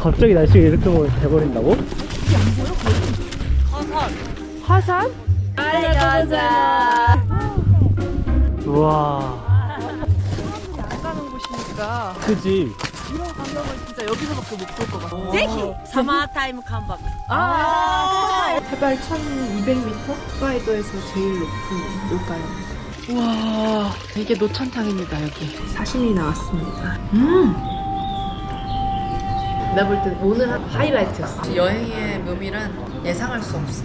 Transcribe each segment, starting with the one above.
갑자기 날씨가 이렇게 뭐 돼버린다고? 화산? 빨리 가자. 우와 사람들이 안 가는 곳이니까 그지 이런 감정을 진짜 여기서밖에 못 볼 것 같아. 제키! 사마 타임 컴백. 아! 해발 1200m? 홋카이도에서 제일 높은 물가요. 와, 이게 노천탕입니다, 여기. 사심이 나왔습니다. 음! 내가 볼땐 오늘 한 하이라이트였어. 여행의 묘미란 예상할 수 없어.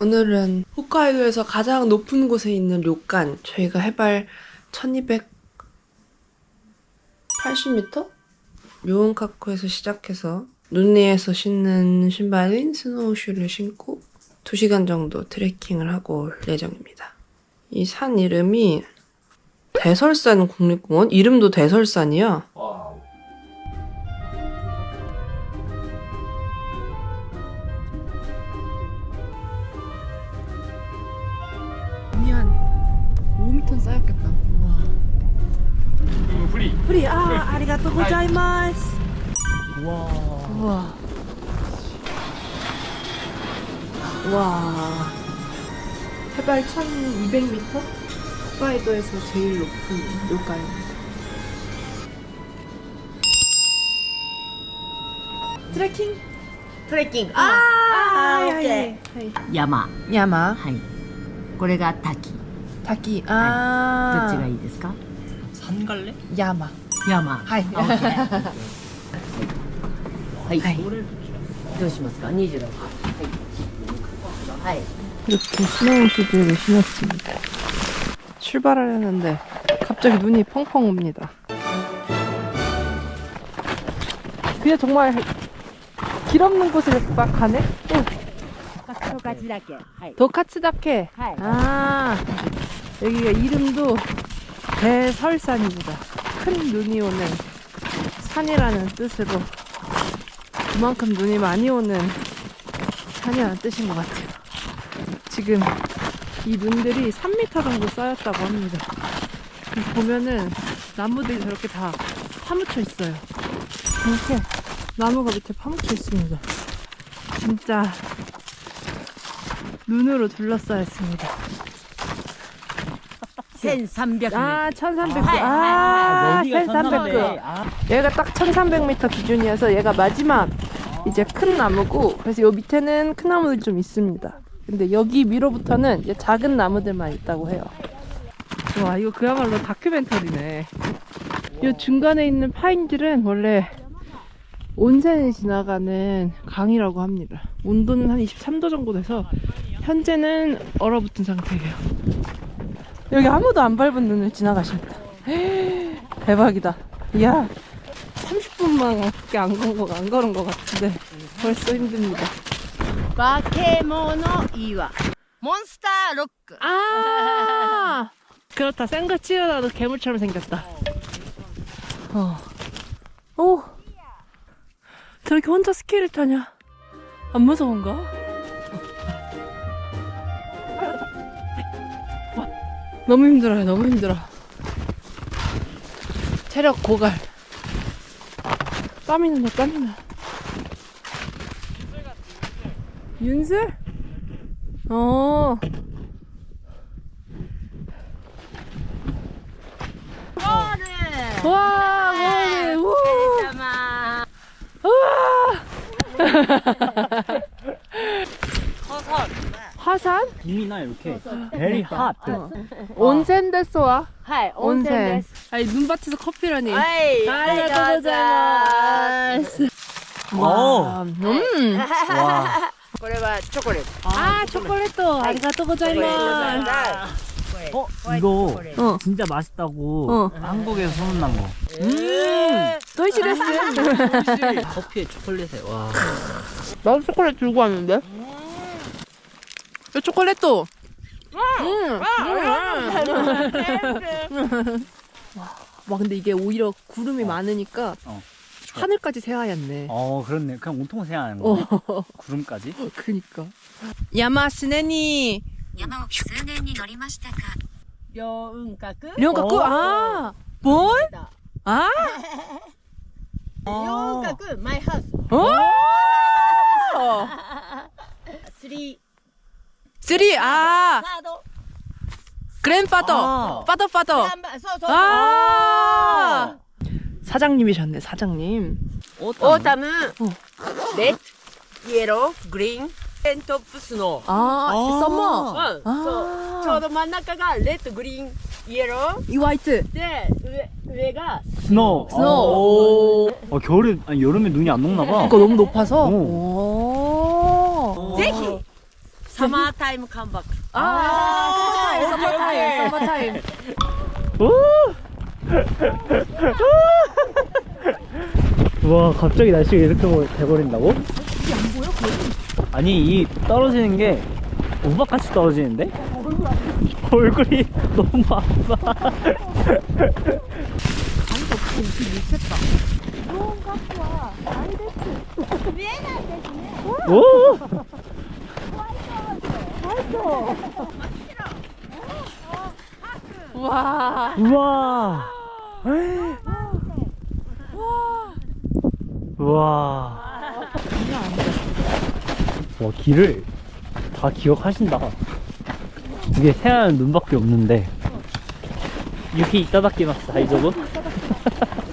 오늘은 홋카이도에서 가장 높은 곳에 있는 료칸. 저희가 해발 1280m? 묘온카쿠에서 시작해서 눈리에서 신는 신발인 스노우슈를 신고 2시간 정도 트레킹을 하고 올 예정입니다. 이 산 이름이 대설산 국립공원? 이름도 대설산이야. 미안. 5m 쌓였겠다. 우와. 프리 프리, 아, 아리가또 고자이마스. 우와 우와. 와. 해발 1200m? 홋카이도에서 제일 높은 물가입니다. 트레킹? トレッキングあー、オッケー山山はいこれが滝どっ 타키. 아. ちがいいですか 산갈래? 야마. 山はいあ OK はい、はいどうしますか26はい、はい 이렇게 신어오시기를 신었습니다. 출발하려는데 갑자기 눈이 펑펑 옵니다. 그냥 정말 길 없는 곳을 막 가네? 도카츠다케. 아, 여기가 이름도 대설산입니다. 큰 눈이 오는 산이라는 뜻으로 그만큼 눈이 많이 오는 산이라는 뜻인 것 같아요. 지금 이 눈들이 3m 정도 쌓였다고 합니다. 그래서 보면은 나무들이 저렇게 다 파묻혀 있어요. 이렇게 나무가 밑에 파묻혀 있습니다. 진짜 눈으로 둘러싸였습니다. 1300 아, 1300. 아, 아, 여기가 1300. 아, 얘가 딱 1300m 기준이어서 얘가 마지막 이제 큰 나무고 그래서 요 밑에는 큰 나무들이 좀 있습니다. 근데 여기 위로부터는 이제 작은 나무들만 있다고 해요. 와, 이거 그야말로 다큐멘터리네. 이 중간에 있는 파인들은 원래 온센이 지나가는 강이라고 합니다. 온도는 한 23도 정도 돼서 현재는 얼어붙은 상태예요. 여기 아무도 안 밟은 눈을 지나가십니다. 대박이다. 이야, 30분만 밖에 안건 거, 안 걸은 것 같은데 벌써 힘듭니다. 化け物岩モンスターロック 아, 그렇다. 센거 치려다도 괴물처럼 생겼다. 어. 오, 저렇게 혼자 스키를 타냐? 안 무서운가? 와, 너무 힘들어요. 너무 힘들어. 체력 고갈. 땀이 난다. 땀이 나. 윤슬? 어. 와, 와, 우와. 화산. 화산? 이미나 이렇게. Very hot. 어. 온센 데스와. 하이, 온센. 아니 눈밭에서 커피라니. 아이, 아리가토 고자이마스. 와, 음. 와. これはチョコレート 아, 초콜릿. 아리가또 고자이마스. 어? 이거 어. 진짜 맛있다고 어. 한국에서 소문난 거 음 도이치 데스. 커피에 초콜릿에 와 나도 초콜릿 들고 왔는데. 이 초콜릿도. 음. 와, 근데 이게 오히려 구름이 많으니까 어. 하늘까지 새하얗네. 어 그렇네. 그냥 온통 새하얀 어. 거. 구름까지. 그니까. 야마스네니. 山を数年に乗りましたか両雲閣 령가꾸 아, 뭘? 아, 両雲閣マイハウス 어. 3 쓰리 サー 아, ド 그랜파더, 파더 파더. 아, 사장님이셨네 사장님. 오타무 어. 넷 예로 그린 엔토프 스노 아, 썸머. 응. 아. 저도 만나가가 레드 그린 예로 이 화이트. 네 왜, 왜가 스노 스노 오. 아, 겨울에 아니 여름에 눈이 안 녹나 봐. 그러니까 너무 높아서? 오. 제키. 사마 타임 컴백 아 서머 타임 서머 타임 와 갑자기 날씨가 이렇게 뭐 돼버린다고? 이게 안 보여? 아니 이 떨어지는 게 우박같이 떨어지는데? 얼굴이 너무 아파 오! 와. 우와 우와. 와, 길을 다 기억하신다. 이게 새하얀 눈밖에 없는데. 유키 이따다키마스, 다이저분?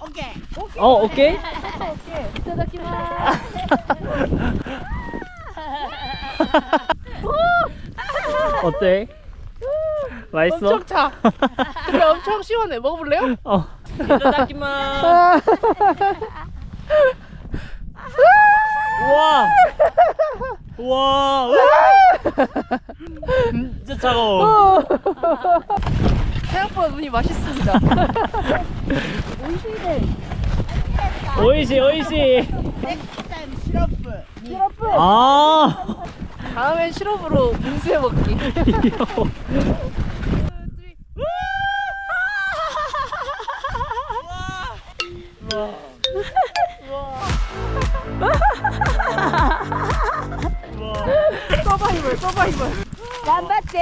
오케이. 어, 오케이? 어때? 맛있어? 엄청 차. 그래 엄청 시원해. 먹어볼래요? 어. 이따다키마스. 우와 우와 진짜 차가워 생각보다 눈이 맛있습니다. 오이시 오이시 시럽 아 다음엔 시럽으로 빙수해 먹기.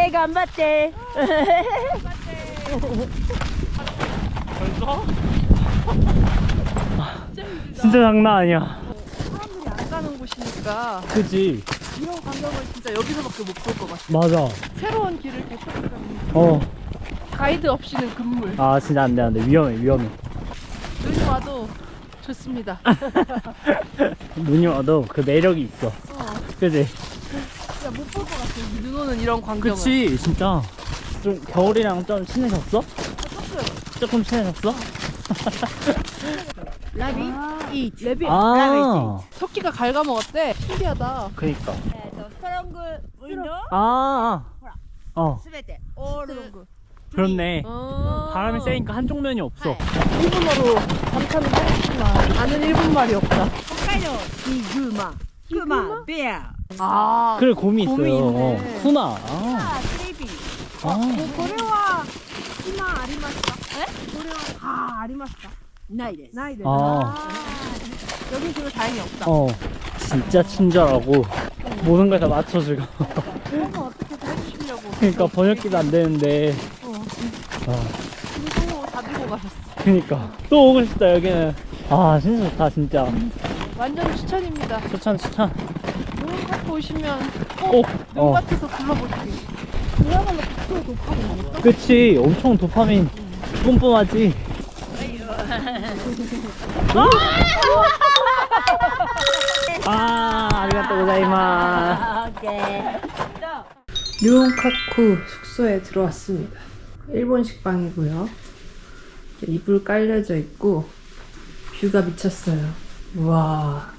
아이가 안 봤대. 벌써? 진짜 장난 아니야. 사람들이 안 가는 곳이니까 그지? 이런 광경을 진짜 여기서밖에 못 볼 것 같아. 맞아. 새로운 길을 개척하는 어. 가이드 없이는 금물. 아 진짜 안돼 안돼 위험해 위험해. 눈이 와도 좋습니다. 눈이 와도 그 매력이 있어. 어, 그지? 진짜 못볼것 눈 오는 이런 광경을 그치 진짜. 좀 겨울이랑 좀 친해졌어? 조금 친해졌어? 라비 이 레비 아. 토끼가 갉아먹었대. 신기하다. 그니까. えっとストロングウィンドウ어すべてオール 아, 아. 그렇네. 어. 바람이 세니까 한쪽 면이 없어. 일본어로 감탄은 하겠지만 아는 일본 말이 없다. 北海道 이그마. クマベア아. 그래, 곰이 있어요. 곰이 있네. 어, 후나. 아, あスリーピー 아. これは今ありました。え？これはああありました。ないですないです。 아. 여기 지금 다행히 없다. 어, 진짜 친절하고 모든 걸 다 맞춰주고. 그러면 어떻게 다 해주시려고? 그러니까 번역기도 안 되는데. 어, 아, 그리고 다 들고 가셨어. 그니까 또 오고 싶다 여기는. 아, 진짜 좋다 진짜. 완전 추천입니다. 추천 추천. 오시면 꼭 어. 눈밭에서 둘러보시길. 그야말로 극도의 도파민 아닐까? 그치 엄청 도파민 뿜뿜하지 아 아리가또 고자이마 류온카쿠 숙소에 들어왔습니다. 일본식 방이고요. 이불 깔려져 있고 뷰가 미쳤어요. 우와.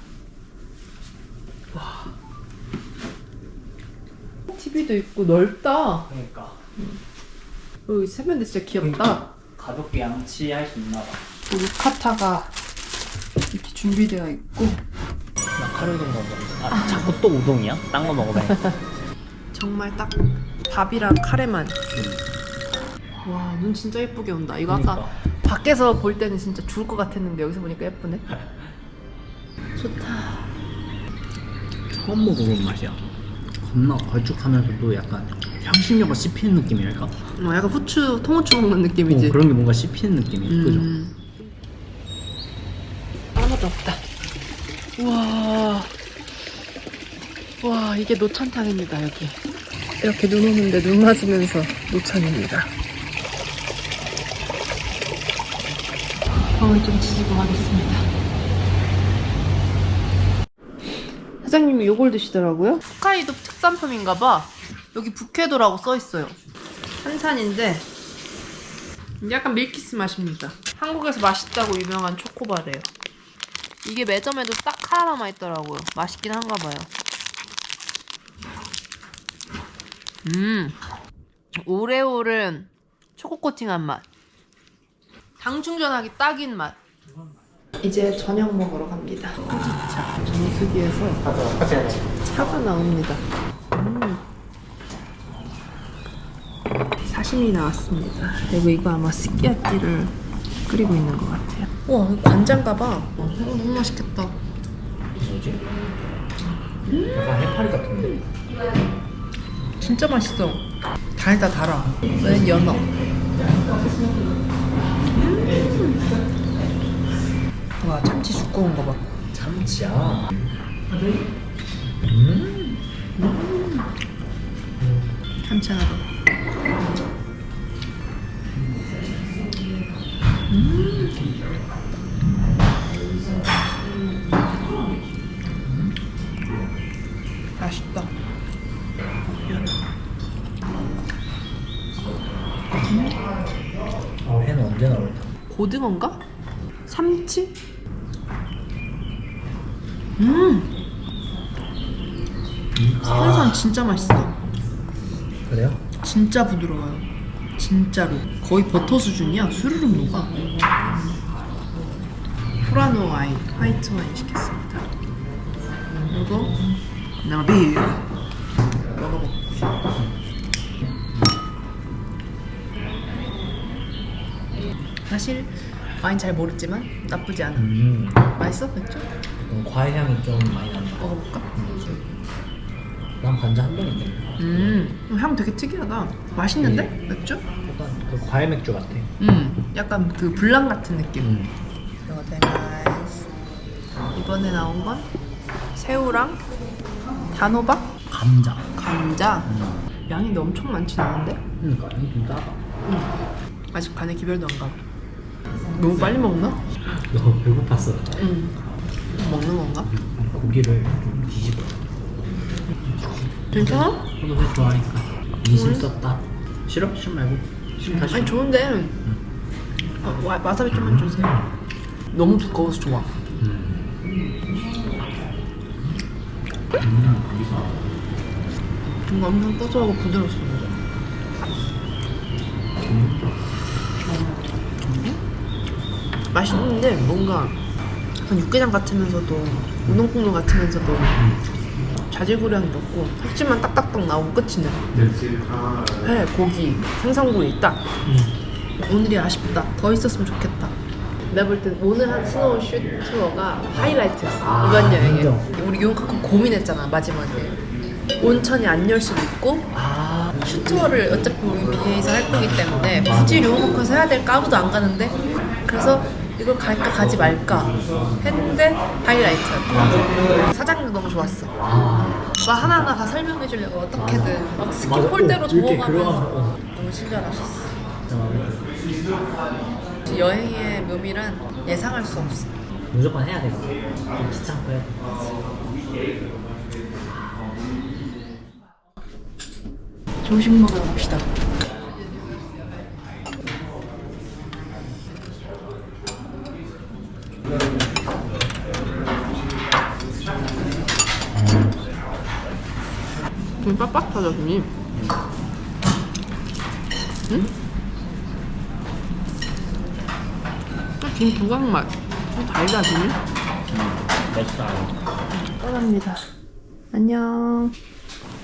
와. TV도 있고 넓다. 그러니까 여기 세면대 진짜 귀엽다. 가볍게 양치할 수 있나 봐. 유카타가 이렇게 준비되어 있고 카레 우동 먹어. 아, 자꾸 또 우동이야? 딴 거 먹어봐. 정말 딱 밥이랑 카레만. 와, 눈 진짜 예쁘게 온다. 이거 아까 그러니까. 밖에서 볼 때는 진짜 죽을 것 같았는데 여기서 보니까 예쁘네. 좋다. 처음 먹어본 맛이야. 겁나 걸쭉하면서도 약간 향신료가 씹히는 느낌이랄까? 어, 약간 후추, 통후추 먹는 느낌이지. 어, 그런 게 뭔가 씹히는 느낌이 그죠? 음. 아무도 없다. 와. 와, 이게 노천탕입니다, 여기. 이렇게 눈 오는데 눈 맞으면서 노천입니다. 방을 좀 지지고 가겠습니다. 사장님이 요걸 드시더라고요. 홋카이도 특산품인가 봐. 여기 북해도라고 써 있어요. 한산인데 약간 밀키스 맛입니다. 한국에서 맛있다고 유명한 초코바래요. 이게 매점에도 딱 하나만 있더라고요. 맛있긴 한가 봐요. 음, 오레오는 초코 코팅한 맛. 당 충전하기 딱인 맛. 이제 저녁 먹으러 갑니다. 후지차 정수기에서 차가 나옵니다. 음. 사심이 나왔습니다. 그리고 이거 아마 스키야끼를 끓이고 있는 것 같아요. 와, 이거 관장가 봐. 어, 너무 맛있겠다. 약간 해파리 같은데? 진짜 맛있어. 달다 달아. 는 연어. 음. 와, 참치 두꺼운 거 봐. 참치야 참치 하나 더. 음. 맛있다. 아 회는 언제 나올까? 고등어인가? 삼치? 음! 생선 진짜 맛있어. 그래요? 진짜 부드러워요. 진짜로. 거의 버터 수준이야. 수르륵 녹아. 프라노 와인, 화이트 와인 시켰습니다. 그리고 나비 먹어볼게요. 사실 와인 잘 모르지만 나쁘지 않아. 음 맛있어? 맥주? 음, 과일 향이 좀 많이 난다 먹어볼까? 난 반자 한 병인데 음, 향 되게 특이하다. 맛있는데? 맥주? 약간 그 과일 맥주 같아 음, 약간 그 블랑 같은 느낌. 음. 이거데마이스. 이번에 나온 건 새우랑 단호박, 감자 감자. 음. 양이 근데 엄청 많진 않은데? 그러니까 이게 좀 짜다 아직 간에 기별도 안 가고. 너무 빨리 먹나? 너 배고팠어 응. 먹는 건가? 고기를 좀 뒤집어 괜찮아? 저도 회 좋아하니까 인심 썼다 싫어? 싫어 말고 싫으면 다시 아니 좋은데. 아, 와, 와사비 좀만 주세요. 너무 두꺼워서 좋아. 뭔가 엄청 고소하고 부드럽습니다. 맛있는데 뭔가 약간 육개장 같으면서도 우동국물 같으면서도 자질구레한 게 없고 살찌만 딱딱딱 나오고 끝이네. 회, 고기, 생선구이 딱. 오늘이 아쉽다. 더 있었으면 좋겠다. 내가 볼 땐 오늘 한 스노우 슛 투어가 하이라이트였어. 아, 이번 여행에. 우리 용카쿠 고민했잖아, 마지막에. 온천이 안 열 수도 있고, 아슈 투어를 어차피 우리 BA에서 할 거기 때문에 굳이 료호카쿠에서 해야 될까 아무도 안 가는데 그래서 이걸 갈까 가지 말까 했는데 하이라이트였다. 사장님 너무 좋았어. 아, 막 하나하나 다 설명해 주려고 어떻게든 막 맞아. 폴대로 어. 너무 친절하셨어. 어, 여행의 묘미란 예상할 수 없어. 무조건 해야 돼좀 귀찮고 해야 돼 조식 먹으러 갑시다. 좀 빡빡하죠, 김이? 응? 또김 두강 맛. 좀 달다, 김이? 맥주 안 떠납니다. 안녕.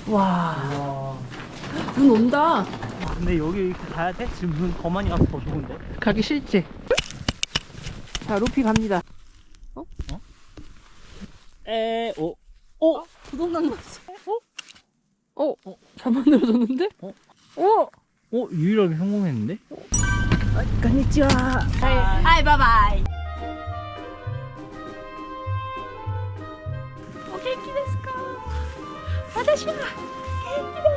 와. 눈 온다. 근데 여기 이렇게 가야 돼? 지금 눈더 많이 와서 더 좋은데? 가기 싫지? 자, 루피 갑니다. 에, 오, 오! 부동강 났어. 어? 어? 잘 만들어졌는데? 어? 어? 어? 유일하게 성공했는데? 어? 어, 건니치와 하이 바이바이 오케이 키데스카 와다시와 키데스